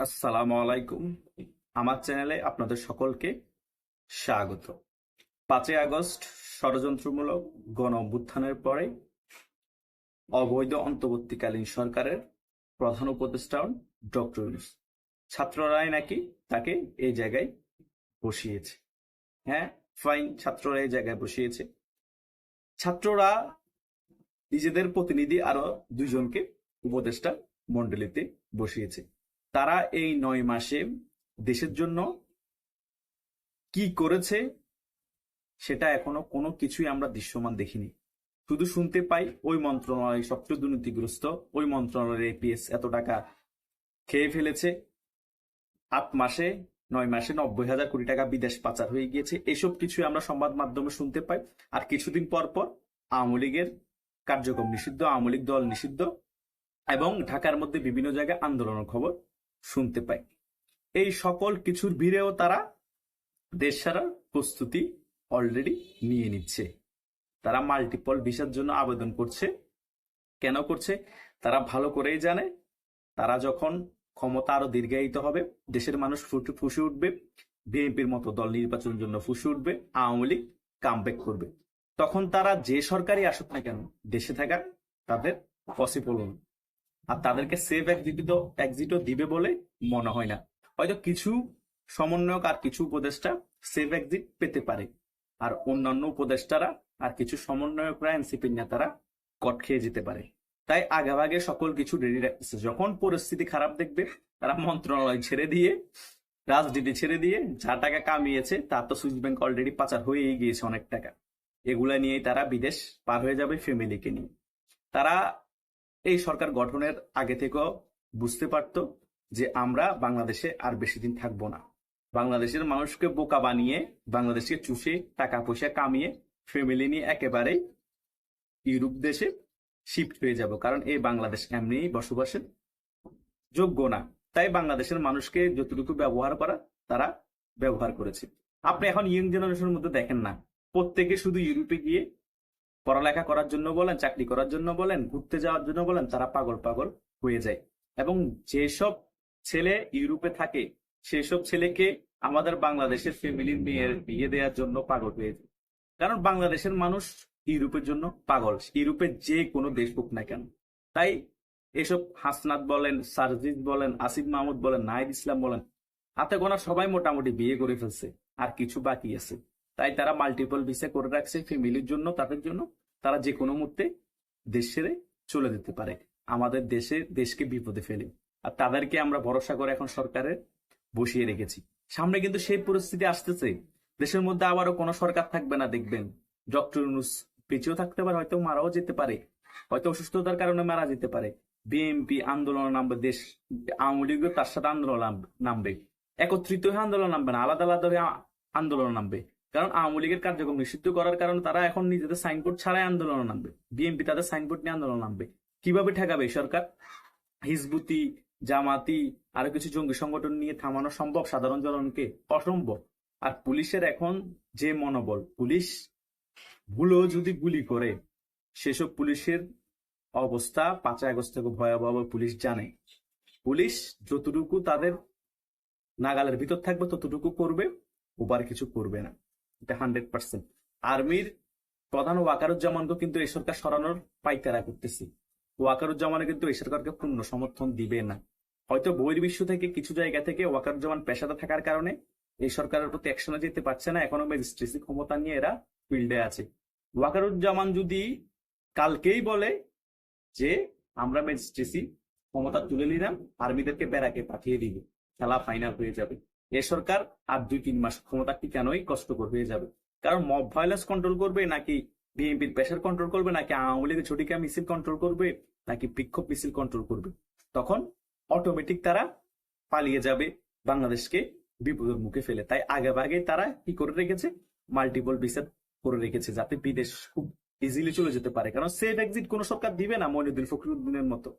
আসসালামু আলাইকুম। আমার চ্যানেলে আপনাদের সকলকে স্বাগত। পাঁচই আগস্ট, ষড়যন্ত্রমূলক গণ পরে অবৈধ অন্তর্বর্তীকালীন সরকারের প্রধান উপদেষ্টা ডক্টর ইউনূস। ছাত্ররাই নাকি তাকে এই জায়গায় বসিয়েছে। হ্যাঁ ফাইন ছাত্ররা এই জায়গায় বসিয়েছে। ছাত্ররা নিজেদের প্রতিনিধি আরও দুইজনকে উপদেষ্টা মন্ডলীতে বসিয়েছে। তারা এই নয় মাসে দেশের জন্য কি করেছে সেটা এখনও কোনো কিছুই আমরা দৃশ্যমান দেখিনি। শুধু শুনতে পাই ওই মন্ত্রণালয়, সবচেয়ে দুর্নীতিগ্রস্ত, ওই মন্ত্রণালয়ের এপিএস এত টাকা খেয়ে ফেলেছে। আট মাসে, নয় মাসে নব্বই হাজার কোটি টাকা বিদেশ পাচার হয়ে গিয়েছে। এসব কিছুই আমরা সংবাদ মাধ্যমে শুনতে পাই। আর কিছুদিন পর পর আওয়ামী লীগের কার্যক্রম নিষিদ্ধ, আওয়ামী লীগ দল নিষিদ্ধ এবং ঢাকার মধ্যে বিভিন্ন জায়গায় আন্দোলনের খবর। শুনতে পাই। এই সকল কিছুর ভিড়েও তারা দেশ সারার প্রস্তুতি অলরেডি নিয়ে নিচ্ছে। তারা মাল্টিপল ভিসার জন্য আবেদন করছে। কেন করছে? তারা ভালো করেই জানে। তারা যখন ক্ষমতা আরও দীর্ঘায়িত হবে, দেশের মানুষ ফুসে উঠবে। বিএনপির মতো দল নির্বাচনের জন্য ফুসে উঠবে, আওয়ামী লীগ কামব্যাক করবে। তখন তারা যে সরকারই আসুক না কেন, দেশে থাকা তাদের পসিবল নয় আর তাদেরকে সেফ এক্সিট এক্সিটও দিবে বলে মনে হয় না। হয়তো কিছু সমন্বয়ক আর কিছু উপদেষ্টা সেফ এক্সিট পেতে পারে। আর অন্যান্য উপদেষ্টারা আর কিছু সমন্বয়করা এনসিপির নেতারা কট খেয়ে যেতে পারে। তাই আগেভাগে সকল কিছু রেডি রাখতেছে। যখন পরিস্থিতি খারাপ দেখবে, তারা মন্ত্রণালয় ছেড়ে দিয়ে, রাজনীতি ছেড়ে দিয়ে যা টাকা কামিয়েছে, তা তো সুইস ব্যাংক অলরেডি পাচার হয়েই গিয়েছে অনেক টাকা। এগুলা নিয়েই তারা বিদেশ পার হয়ে যাবে ফ্যামিলিকে নিয়ে। তারা এই সরকার গঠনের আগে থেকেও বুঝতে পারতো যে আমরা বাংলাদেশে আর বেশি দিন থাকব না। বাংলাদেশের মানুষকে বোকা বানিয়ে, বাংলাদেশকে চুষে টাকা পয়সা কামিয়ে ফ্যামিলি নিয়ে একেবারেই ইউরোপ দেশে শিফট হয়ে যাব। কারণ এই বাংলাদেশ এমনিই বসবাসের যোগ্য না। তাই বাংলাদেশের মানুষকে যতটুকু ব্যবহার করা, তারা ব্যবহার করেছে। আপনি এখন ইয়ং জেনারেশনের মধ্যে দেখেন না। প্রত্যেকে শুধু ইউরোপে গিয়ে পড়ালেখা করার জন্য বলেন, চাকরি করার জন্য বলেন, ঘুরতে যাওয়ার জন্য বলেন, তারা পাগল পাগল হয়ে যায়। এবং যেসব ছেলে ইউরোপে থাকে, সেসব ছেলেকে আমাদের বাংলাদেশের ফ্যামিলির মেয়ের বিয়ে দেওয়ার জন্য পাগল হয়ে যায়। কারণ বাংলাদেশের মানুষ ইউরোপের জন্য পাগল। ইউরোপের যে কোনো দেশ হোক না কেন। তাই এসব হাসনাত বলেন সারজিৎ বলেন, আসিফ মাহমুদ বলেন, নাহিদ ইসলাম বলেন, হাতে গোনা সবাই মোটামুটি বিয়ে করে ফেলছে, আর কিছু বাকি আছে। তাই তারা মাল্টিপল ভিসা করে রাখছে ফ্যামিলির জন্য, তাদের জন্য। তারা যে কোনো মুহূর্তে দেশ চলে যেতে পারে। আমাদের দেশে দেশকে বিপদে ফেলে। আর তাদেরকে আমরা ভরসা করে এখন সরকারের বসিয়ে রেখেছি। সামনে কিন্তু সেই পরিস্থিতি আসতেছে। দেশের মধ্যে আবারও কোনো সরকার থাকবে না, দেখবেন। ডক্টর ইউনুস বেঁচেও থাকতে পারে, হয়তো মারাও যেতে পারে। হয়তো অসুস্থতার কারণে মারা যেতে পারে। বিএনপি আন্দোলন নামবে, দেশ আওয়ামী লীগও তার সাথে আন্দোলন নাম- নামবে। একত্রিত হয়ে আন্দোলন নামবে না, আলাদা আলাদা হয়ে আন্দোলন নামবে। কারণ আওয়ামী লীগের কার্যক্রম নিষিদ্ধ করার কারণে তারা এখন নিজেদের সাইনবোর্ড ছাড়াই আন্দোলন নামবে। বিএনপি তাদের সাইনবোর্ড নিয়ে আন্দোলন নামবে। কীভাবে ঠেকাবে সরকার? হিজবুতি, জামাতি, আরও কিছু জঙ্গি সংগঠন নিয়ে থামানো সম্ভব? সাধারণ জনগণকে? অসম্ভব। আর পুলিশের এখন যে মনোবল, পুলিশ ভুলেও যদি গুলি করে, সেসব পুলিশের অবস্থা পাঁচই আগস্ট থেকে ভয়াবহ পুলিশ জানে। পুলিশ যতটুকু তাদের নাগালের ভিতর থাকবে, ততটুকু করবে ওবার কিছু করবে না। এটা হান্ড্রেড পার্সেন্ট আর্মির প্রধান ওয়াকারুজ্জামানকে কিন্তু এই সরকার সরানোর পাইকারা করতেছে। ওয়াকারুজ্জামানে কিন্তু এই সরকারকে পূর্ণ সমর্থন দিবে না। হয়তো বহির্বিশ্ব থেকে কিছু জায়গা থেকে ওয়াকারুজ্জামান পেশাতে থাকার কারণে এই সরকারের প্রতি অ্যাকশনে যেতে পারছে না, এখনও ম্যাজিস্ট্রেসি ক্ষমতা নিয়ে এরা ফিল্ডে আছে। ওয়াকারুজ্জামান যদি কালকেই বলে যে, আমরা ম্যাজিস্ট্রেসি ক্ষমতা তুলে নিলাম, আর্মিদেরকে ব্যারাকে পাঠিয়ে দিব, খেলা ফাইনাল হয়ে যাবে। এ সরকার আর দুই তিন মাস ক্ষমতা টিকানোই কষ্টকর হয়ে যাবে? কারণ মব ভায়োলেন্স কন্ট্রোল করবে নাকি বিএনপির প্রেশার কন্ট্রোল করবে, নাকি আওয়ামী লীগের ছটিকা মিছিল কন্ট্রোল করবে, নাকি বিক্ষোভ মিছিল কন্ট্রোল করবে? তখন অটোমেটিক তারা পালিয়ে যাবে বাংলাদেশকে বিপদের মুখে ফেলে। তাই আগে ভাগে তারা কি করে রেখেছে? মাল্টিপল ভিসা করে রেখেছে যাতে বিদেশ খুব ইজিলি চলে যেতে পারে। কারণ সেফ এক্সিট কোন সরকার দিবে না মনিদুল ফখরুদ্দিনের মতো।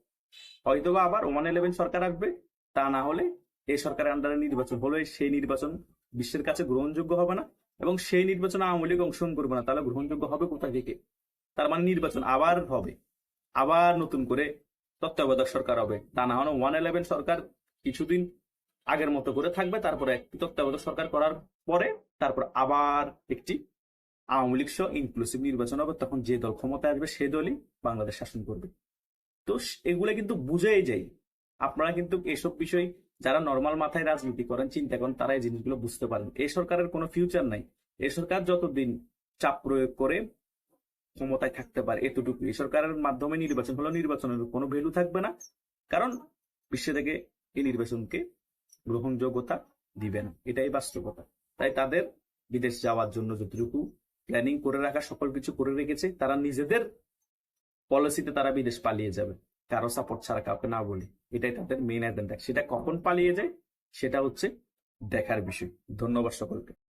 হয়তোবা আবার ওয়ান ইলেভেন সরকার আসবে, তা না হলে এই সরকারের আন্ডারে নির্বাচন হলে সেই নির্বাচন বিশ্বের কাছে গ্রহণযোগ্য হবে না এবং সেই নির্বাচনে আওয়ামী লীগ অংশগ্রহণ করবে না। তাহলে গ্রহণযোগ্য হবে কোথা থেকে? তার মানে নির্বাচন আবার হবে। আবার নতুন করে তত্ত্বাবধায়ক সরকার হবে। তা না হলে ওয়ান ইলেভেন সরকার কিছুদিন আগের মতো করে থাকবে, তারপরে একটি তত্ত্বাবধায়ক সরকার করার পরে তারপর আবার একটি আওয়ামী লীগ সহ ইনক্লুসিভ নির্বাচন হবে। তখন যে দল ক্ষমতায় আসবে, সে দলই বাংলাদেশ শাসন করবে। তো এগুলো কিন্তু বুঝেই যাই। আপনারা কিন্তু এসব বিষয় যারা নর্মাল মাথায় রাজনীতি করেন, চিন্তা করেন, তারা এই জিনিসগুলো বুঝতে পারেন। এই সরকারের কোনো ফিউচার নাই। এই সরকার যতদিন চাপ প্রয়োগ করে ক্ষমতায় থাকতে পারে এতটুকু। এই সরকারের মাধ্যমে নির্বাচন হলো নির্বাচনের কোনো ভ্যালু থাকবে না। কারণ বিশ্ব থেকে এই নির্বাচনকে গ্রহণযোগ্যতা দিবে না। এটাই বাস্তবতা। তাই তাদের বিদেশ যাওয়ার জন্য যতটুকু প্ল্যানিং করে রাখা, সকল কিছু করে রেখেছে, তারা নিজেদের পলিসিতে তারা বিদেশ পালিয়ে যাবে। কারও সাপোর্ট ছাড়া কাউকে না বলি, এটাই তাদের মেইন এজেন্ডা সেটা কখন পালিয়ে যায়, সেটা হচ্ছে দেখার বিষয়। ধন্যবাদ সকলকে।